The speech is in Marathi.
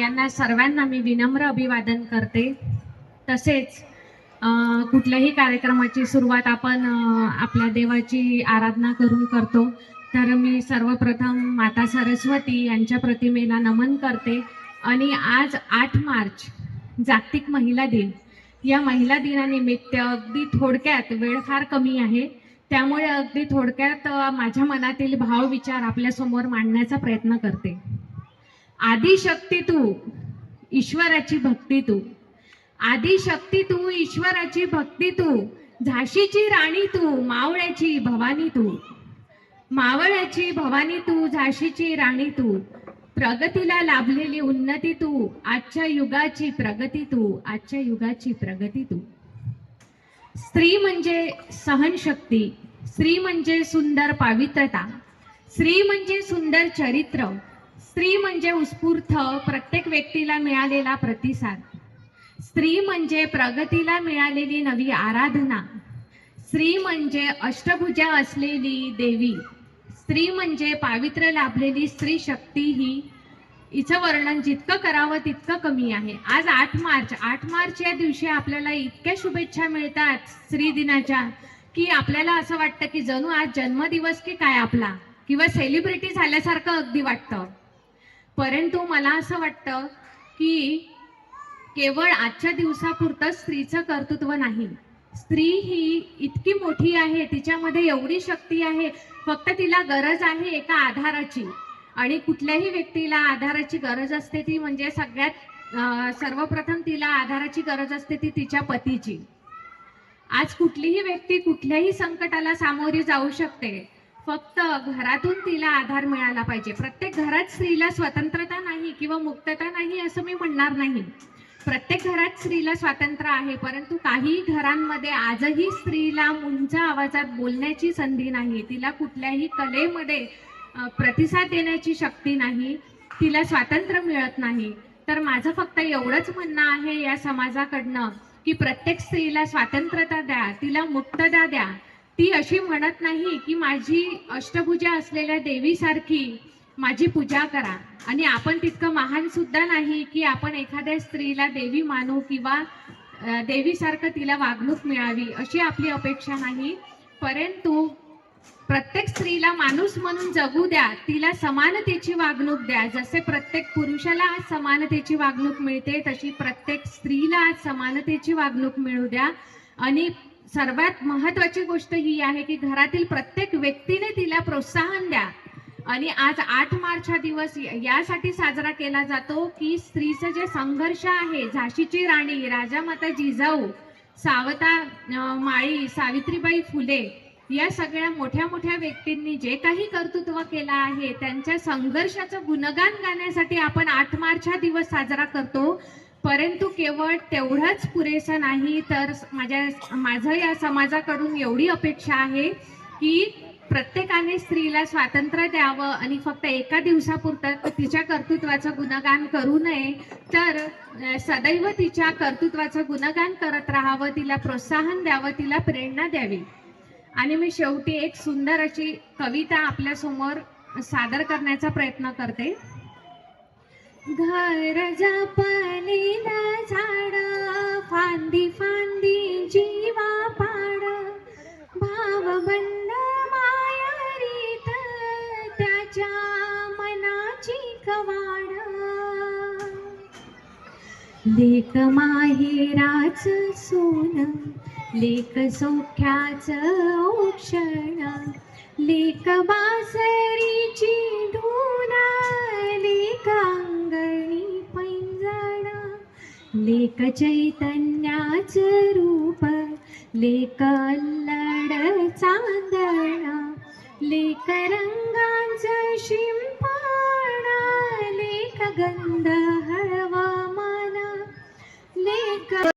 यांना सर्वांना मी विनम्र अभिवादन करते. तसेच कुठल्याही कार्यक्रमाची सुरुवात आपण आपल्या देवाची आराधना करून करतो. तर मी सर्वप्रथम माता सरस्वती यांच्या प्रतिमेला नमन करते. आणि आज आठ मार्च जागतिक महिला दिन. या महिला दिनानिमित्त अगदी थोडक्यात वेळ फार कमी आहे. त्यामुळे अगदी थोडक्यात माझ्या मनातील भाव विचार आपल्यासमोर मांडण्याचा प्रयत्न करते. आदिशक्ती तू ईश्वराची भक्ती तू. आदिशक्ती तू ईश्वराची भक्ती तू. झाशीची राणी तू मावळ्याची भवानी तू. मावळ्याची भवानी तू झाशीची राणी तू. प्रगतीला लाभलेली उन्नती तू. आजच्या युगाची प्रगती तू. आजच्या युगाची प्रगती तू. स्त्री म्हणजे सहनशक्ती. स्त्री म्हणजे सुंदर पावित्रता. स्त्री म्हणजे सुंदर चरित्र. स्त्री म्हणजे उत्स्फूर्त प्रत्येक व्यक्तीला मिळालेला प्रतिसाद. स्त्री म्हणजे प्रगतीला मिळालेली नवी आराधना. स्त्री म्हणजे अष्टभुजा असलेली देवी. स्त्री म्हणजे पावित्र्य लाभलेली स्त्री शक्ती ही हिचं वर्णन जितकं करावं तितकं कमी आहे. आज आठ मार्च आठ मार्च या दिवशी आपल्याला इतक्या शुभेच्छा मिळतात स्त्री दिनाच्या की आपल्याला असं वाटतं की जणू आज जन्मदिवस की काय आपला? किंवा सेलिब्रिटी झाल्यासारखं अगदी वाटतं. परंतु मला असं वाटतं की केवळ आजच्या दिवसापुरतं स्त्रीचं कर्तृत्व नाही. स्त्री ही इतकी मोठी आहे तिच्यामध्ये एवढी शक्ती आहे फक्त तिला गरज आहे एका आधाराची. आणि कुठल्याही व्यक्तीला आधाराची गरज असते ती म्हणजे सगळ्यात सर्वप्रथम तिला आधाराची गरज असते ती तिच्या पतीची. आज कुठलीही व्यक्ती कुठल्याही संकटाला सामोरी जाऊ शकते. फक्त घरातून तिला आधार मिळाला पाहिजे. प्रत्येक घरात स्त्रीला स्वतंत्रता नाही किंवा मुक्तता नाही असं मी म्हणणार नाही. प्रत्येक घरात स्त्रीला स्वातंत्र्य आहे परंतु काही घरांमध्ये आजही स्त्रीला उंच आवाजात बोलण्याची संधी नाही. तिला कुठल्याही कलेमध्ये प्रतिसाद देण्याची शक्ती नाही. तिला स्वातंत्र्य मिळत नाही. तर माझं फक्त एवढंच म्हणणं आहे या समाजाकडनं की प्रत्येक स्त्रीला स्वातंत्र्यता द्या तिला मुक्तता द्या. ती अशी म्हणत नाही की माझी अष्टभुजा असलेल्या देवीसारखी माझी पूजा करा. आणि आपण तितकं महान सुद्धा नाही की आपण एखाद्या स्त्रीला देवी मानू किंवा देवीसारखं तिला वागणूक मिळावी अशी आपली अपेक्षा नाही. परंतु प्रत्येक स्त्रीला माणूस म्हणून जगू द्या तिला समानतेची वागणूक द्या. जसे प्रत्येक पुरुषाला आज समानतेची वागणूक मिळते तशी प्रत्येक स्त्रीला आज समानतेची वागणूक मिळू द्या. आणि सर्वात महत्वाची गोष्ट ही आहे की घरातील प्रत्येक व्यक्तीने तिला प्रोत्साहन द्या. आणि आज आठ मार्च हा दिवस यासाठी साजरा केला जातो की स्त्रीचं जे संघर्ष आहे झाशीची राणी राजामाता जिजाऊ सावता माळी सावित्रीबाई फुले या सगळ्या मोठ्या मोठ्या व्यक्तींनी जे काही कर्तृत्व केलं आहे त्यांच्या संघर्षाचं गुणगान गाण्यासाठी आपण आठ मार्च हा दिवस साजरा करतो. परंतु केवळ तेवढंच पुरेसं नाही तर माझ्या माझं या समाजाकडून एवढी अपेक्षा आहे की प्रत्येकाने स्त्रीला स्वातंत्र्य द्यावं आणि फक्त एका दिवसापुरतं तिच्या कर्तृत्वाचं गुणगान करू नये तर सदैव तिच्या कर्तृत्वाचं गुणगान करत राहावं तिला प्रोत्साहन द्यावं तिला प्रेरणा द्यावी. आणि मी शेवटी एक सुंदर अशी कविता आपल्यासमोर सादर करण्याचा प्रयत्न करते. घर जपलेला झाड फांदी फांदी जीवा पाड. भावबंद मायारीत त्याच्या मनाची कवाड. लेक माहेराच सोन लेख सौख्याच औक्षण. लेक बासरीची लेखचैतन्याच रूपेकल्ल चादन लेखरङ्गी